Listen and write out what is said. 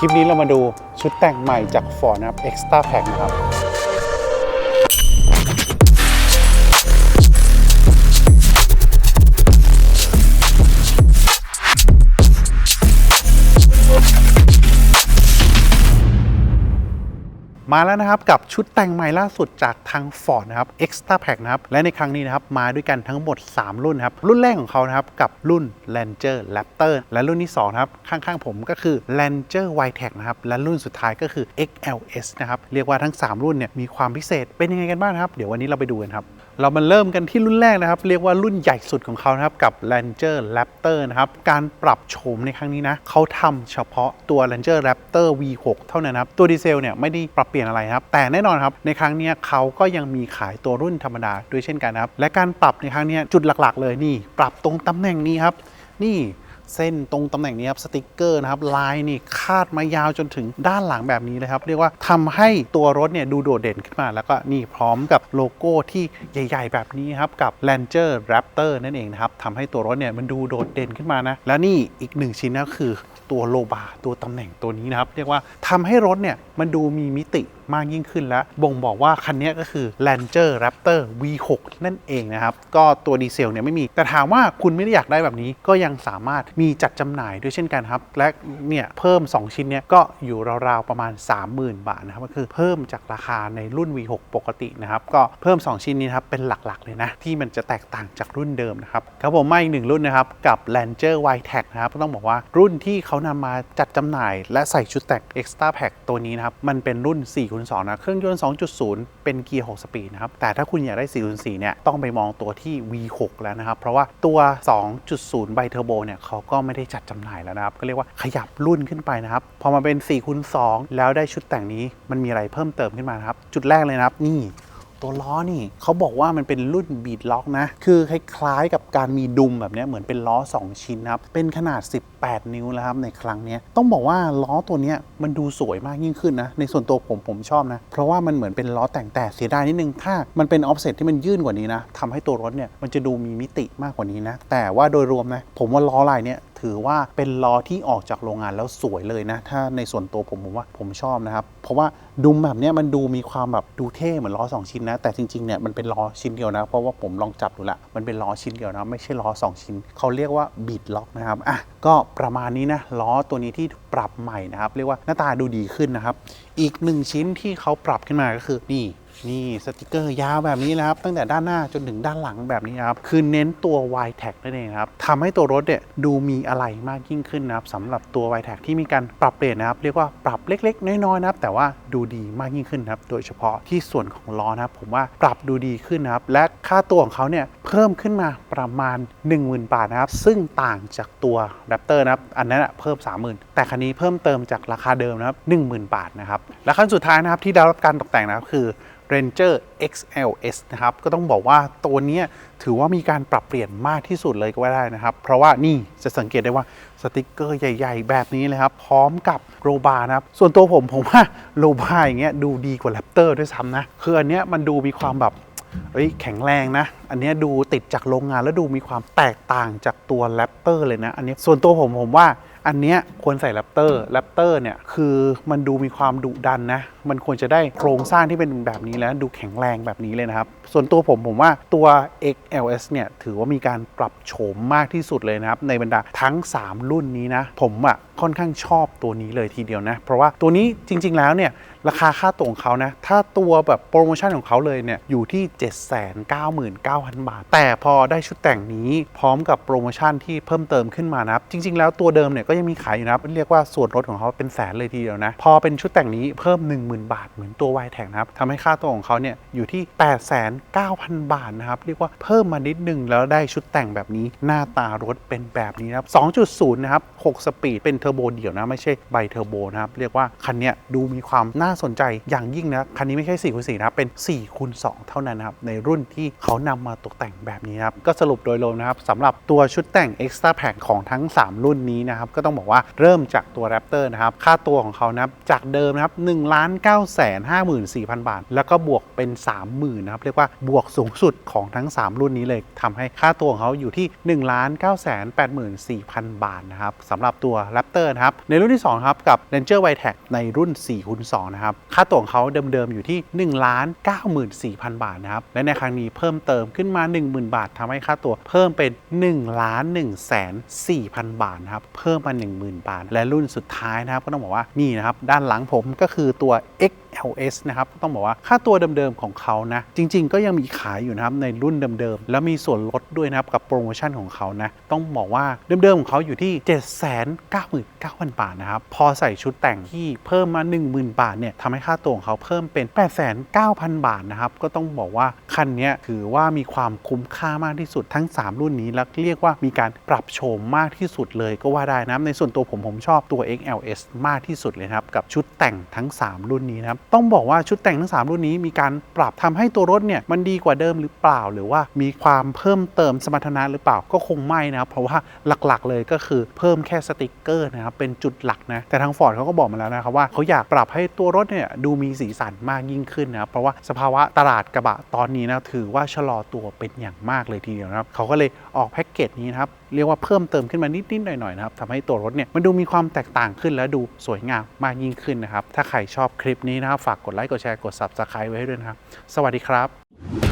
คลิปนี้เรามาดูชุดแต่งใหม่จาก Ford นะครับ Extra Pack นะครับ มาแล้วนะครับกับชุดแต่งใหม่ล่าสุดจากทาง Ford นะครับ Extra Pack นะครับและในครั้งนี้นะครับมาด้วยกันทั้งหมด 3 รุ่นครับรุ่นแรกของเขานะครับกับรุ่น Ranger Raptor และรุ่นที่2นะครับข้างๆผมก็คือ Ranger w i t e c นะครับและรุ่นสุดท้ายก็คือ XLS นะครับเรียกว่าทั้ง 3 รุ่นเนี่ยมีความพิเศษเป็นยังไงกันบ้างครับ เดี๋ยววันนี้เราไปดูกันครับ เรามาเริ่มกันที่รุ่นแรกนะครับ เรียกว่ารุ่นใหญ่สุดของเขานะครับ กับ Ranger Raptor นะครับ การปรับโฉมในครั้งนี้นะเขาทำเฉพาะตัว Ranger Raptor V6 เท่านั้นครับ ตัวดีเซลเนี่ยไม่ได้ปรับเปลี่ยนอะไรครับ แต่แน่นอนครับ ในครั้งนี้เขาก็ยังมีขายตัวรุ่นธรรมดาด้วยเช่นกันครับ และการปรับในครั้งนี้จุดหลักๆ เลยนี่ ปรับตรงตำแหน่งนี้ครับ นี่ เส้นตรงตำแหน่งนี้ครับสติกเกอร์นะครับลายนี่คาดมายาวจนถึงด้านหลังแบบนี้เลยครับ เรียกว่าทำให้ตัวรถเนี่ยดูโดดเด่นขึ้นมา แล้วก็นี่พร้อมกับโลโก้ที่ใหญ่ ๆ แบบนี้ครับ กับ Ranger Raptor นั่นเองนะครับทำให้ตัวรถเนี่ยมันดูโดดเด่นขึ้นมานะ และนี่อีกหนึ่งชิ้นนะคือตัวโลบาตัวตำแหน่งตัวนี้นะครับ เรียกว่าทำให้รถเนี่ยมันดูมีมิติ มากยิ่งขึ้นและบ่งบอกว่าคันนี้ก็คือ Ranger Raptor V6 นั่นเองนะครับ ก็ตัวดีเซลเนี่ยไม่มี แต่ถามว่าคุณไม่ได้อยากได้แบบนี้ก็ยังสามารถมีจัดจำหน่ายด้วยเช่นกันครับ และเนี่ยเพิ่ม 2 ชิ้นเนี่ยก็อยู่ราวๆประมาณ 30,000 บาทนะครับก็คือเพิ่มจากราคาในรุ่น V6 ปกตินะครับ ก็เพิ่ม 2 ชิ้นนี้นครับเป็นหลักๆเลยนะที่มันจะแตกต่างจากรุ่นเดิมนะครับครับผมมาอีกหนึ่งรุ่นนะครับกับ Ranger w i t e c นะครับก็ต้องบอกว่ารุ่นที่เขานำมาจัดจำหน่าย และใส่ชุดแต่ง Extra Pack ตัวนี้นะครับมันเป็นรุ่น 4x2 นะ เครื่องยนต์ 2.0 เป็นเกียร์ 6 สปีดนะครับ แต่ถ้าคุณอยากได้ 404 เนี่ย ต้องไปมองตัวที่ V6 แล้วนะครับ เพราะว่าตัว 2.0 ไบเทอร์โบเนี่ยเขาก็ไม่ได้จัดจำหน่ายแล้วนะครับ ก็เรียกว่าขยับรุ่นขึ้นไปนะครับ พอมาเป็น 4x2 แล้วได้ชุดแต่งนี้ มันมีอะไรเพิ่มเติมขึ้นมานะครับ จุดแรกเลยนะครับ นี่ ตัวล้อนี่เขาบอกว่ามันเป็นรุ่นบีดล็อกนะ คือคล้ายๆกับการมีดุมแบบนี้เหมือนเป็นล้อ 2 ชิ้นครับ เป็นขนาด 18 นิ้วแล้วครับในครั้งนี้ต้องบอกว่าล้อตัวนี้มันดูสวยมากยิ่งขึ้นนะ ในส่วนตัวผมผมชอบนะ เพราะว่ามันเหมือนเป็นล้อแต่งแต่เสียดายนิดนึง ถ้ามันเป็นออฟเซ็ตที่มันยื่นกว่านี้นะทำให้ตัวรถเนี่ยมันจะดูมีมิติมากกว่านี้นะ แต่ว่าโดยรวมนะผมว่าล้อลายเนี้ย ถือว่าเป็นล้อที่ออกจากโรงงานแล้วสวยเลยนะ ถ้าในส่วนตัวผมผมว่าผมชอบนะครับ เพราะว่าดุมแบบนี้มันดูมีความแบบดูเท่เหมือนล้อ 2 ชิ้นนะ แต่จริงๆเนี่ยมันเป็นล้อชิ้นเดียวนะ เพราะว่าผมลองจับดูละมันเป็นล้อชิ้นเดียวนะ ไม่ใช่ล้อ 2 ชิ้น เขาเรียกว่าบีดล็อกนะครับอะก็ประมาณนี้นะล้อตัวนี้ที่ปรับใหม่นะครับ เรียกว่าหน้าตาดูดีขึ้นนะครับ อีกหนึ่งชิ้นที่เขาปรับขึ้นมาก็คือนี่ นี่สติกเกอร์ยาวแบบนี้นะครับ ตั้งแต่ด้านหน้าจนถึงด้านหลังแบบนี้นครับ คือเน้นตัว y t a g นั่นเองครับทำให้ตัวรถเนี่ยดูมีอะไรมากยิ่งขึ้นนะครับสำหรับตัว y t a g ที่มีการปรับเปลี่ยนนะครับ เรียกว่าปรับเล็กๆ น้อยๆนะครับ แต่ว่าดูดีมากยิ่งขึ้นนะครับ โดยเฉพาะที่ส่วนของล้อนะครับ ผมว่าปรับดูดีขึ้นนะครับ และค่าตัวของเขาเนี่ยเพิ่มขึ้นมาประมาณ 10,000 บาทนะครับ ซึ่งต่างจากตัว Raptor นะครับ อันนั้นอะเพิ่ม 30,000 แต่คันนี้เพิ่มเติมจากราคาเดิมนะครับ10,000 บาทนะครับ และขั้นสุดท้ายนะครับที่ได้รับการตกแต่งนะครับคือ Ranger XLS นะครับ ก็ต้องบอกว่าตัวนี้ถือว่ามีการปรับเปลี่ยนมากที่สุดเลยก็ว่าได้นะครับ เพราะว่านี่จะสังเกตได้ว่าสติกเกอร์ใหญ่ ๆ แบบนี้เลยครับ พร้อมกับโรบาร์นะครับ ส่วนตัวผมผมว่าโรบาร์อย่างเงี้ยดูดีกว่าแรปเตอร์ด้วยซ้ำนะ คืออันเนี้ยมันดูมีความแบบเอ้ยแข็งแรงนะ อันเนี้ยดูติดจากโรงงานแล้วดูมีความแตกต่างจากตัวแรปเตอร์เลยนะ อันเนี้ยส่วนตัวผมผมว่า อันเนี้ยควรใส่แรปเตอร์แรปเตอร์เนี่ยคือมันดูมีความดุดันนะ มันควรจะได้โครงสร้างที่เป็นแบบนี้แล้วดูแข็งแรงแบบนี้เลยนะครับ ส่วนตัวผมผมว่าตัว XLS เนี่ยถือว่ามีการปรับโฉมมากที่สุดเลยนะครับ ในบรรดาทั้ง 3 รุ่นนี้นะ ผมอะ ค่อนข้างชอบตัวนี้เลยทีเดียวนะ เพราะว่าตัวนี้จริง ๆ แล้วเนี่ยราคาค่าตัวของเขานะ ถ้าตัวแบบโปรโมชั่นของเขาเลยเนี่ยอยู่ที่ 799,000 บาท แต่พอได้ชุดแต่งนี้พร้อมกับโปรโมชั่นที่เพิ่มเติมขึ้นมานะครับ จริง ๆ แล้วตัวเดิมเนี่ยก็ยังมีขายอยู่นะเรียกว่าส่วนลดของเขาเป็นแสนเลยทีเดียวนะ พอเป็นชุดแต่งนี้เพิ่ม 10,000 บาท เหมือนตัว y แท็กนะครับทำให้ค่าตัวของเขาเนี่ยอยู่ที่ 8,900 บาทนะครับเรียกว่าเพิ่มมานิดนึงแล้วได้ชุดแต่งแบบนี้หน้าตารถเป็นแบบนี้นะครับ2.0 นะครับ 6 สปีดเป็นเทอร์โบเดี่ยวนะ ไม่ใช่ไบเทอร์โบนะครับ เรียกว่าคันนี้ดูมีความน่าสนใจอย่างยิ่งนะ คันนี้ไม่ใช่4คูณ4นะเป็น4คูณ2เท่านั้นนะครับ ในรุ่นที่เขานำมาตกแต่งแบบนี้ครับ ก็สรุปโดยรวมนะครับสำหรับตัวชุดแต่ง Extra Pack ของทั้ง 3 รุ่นนี้นะครับ ก็ต้องบอกว่าเริ่มจากตัว Raptor นะครับ ค่าตัวของเขานะครับจากเดิมนะครับ1ล้าน9 5 4 0 0 0 บาท แล้วก็บวกเป็น 30,000นะครับ เรียกว่าบวกสูงสุดของทั้ง 3 รุ่นนี้เลยทำให้ค่าตัวของเขาอยู่ที่1ล้าน9 8 4 0 0 0 บาทนะครับสำหรับตัว Raptor Raptor นะครับ ในรุ่นที่ 2 ครับ กับ Ranger w i t e c ในรุ่น4คูณ2นะครับ ค่าตั๋วของเขาเดิมๆ อยู่ที่ 1 94,000 บาทนะครับ และในครั้งนี้เพิ่มเติมขึ้นมา 10,000 บาททำให้ค่าตั๋วเพิ่มเป็น 1 1 4 0 0 0 บาทนะครับ เพิ่มมา 10,000 บาท และรุ่นสุดท้ายนะครับก็ต้องบอกว่านี่นะครับด้านหลังผมก็คือตัว XLS นะครับก็ต้องบอกว่าค่าตัวเดิมๆของเขานะ จริงๆ ก็ยังมีขายอยู่นะครับในรุ่นเดิมๆ แล้วมีส่วนลดด้วยนะครับกับโปรโมชั่นของเขานะ ต้องบอกว่าเดิมๆ ของเขาอยู่ที่ 7 9,000 บาทนะครับ พอใส่ชุดแต่งที่เพิ่มมา 10,000 บาทเนี่ยทำให้ค่าตัวของเขาเพิ่มเป็น 89,000 บาทนะครับ ก็ต้องบอกว่าคันนี้ถือว่ามีความคุ้มค่ามากที่สุดทั้ง 3 รุ่นนี้และเรียกว่ามีการปรับโฉมมากที่สุดเลยก็ว่าได้นะในส่วนตัวผมผมชอบตัว XLS มากที่สุดเลยครับ กับชุดแต่งทั้ง 3 รุ่นนี้นะครับต้องบอกว่าชุดแต่งทั้ง 3 รุ่นนี้มีการปรับทำให้ตัวรถเนี่ยมันดีกว่าเดิมหรือเปล่า หรือว่ามีความเพิ่มเติมสมรรถนะหรือเปล่าก็คงไม่นะครับเพราะว่าหลักๆเลยก็คือเพิ่มแค่สติกเกอร์นะครับเป็นจุดหลักนะแต่ทางฟอร์ดเขาก็บอกมาแล้วนะครับว่าเขาอยากปรับให้ตัวรถเนี่ยดูมีสีสันมากยิ่งขึ้นนะครับเพราะว่าสภาวะตลาดกระบะตอนนี้นะถือว่าชะลอตัวเป็นอย่างมากเลยทีเดียวนะครับเขาก็เลยออกแพ็กเกจนี้นะครับเรียกว่าเพิ่มเติมขึ้นมานิดๆหน่อยๆนะครับทำให้ตัวรถเนี่ยมันดูมีความแตกต่างขึ้นและดูสวยงามมากยิ่งขึ้นนะครับถ้าใครชอบคลิปนี้นะครับฝากกดไลค์กดแชร์กด subscribe ไว้ให้ด้วยนะครับสวัสดีครับ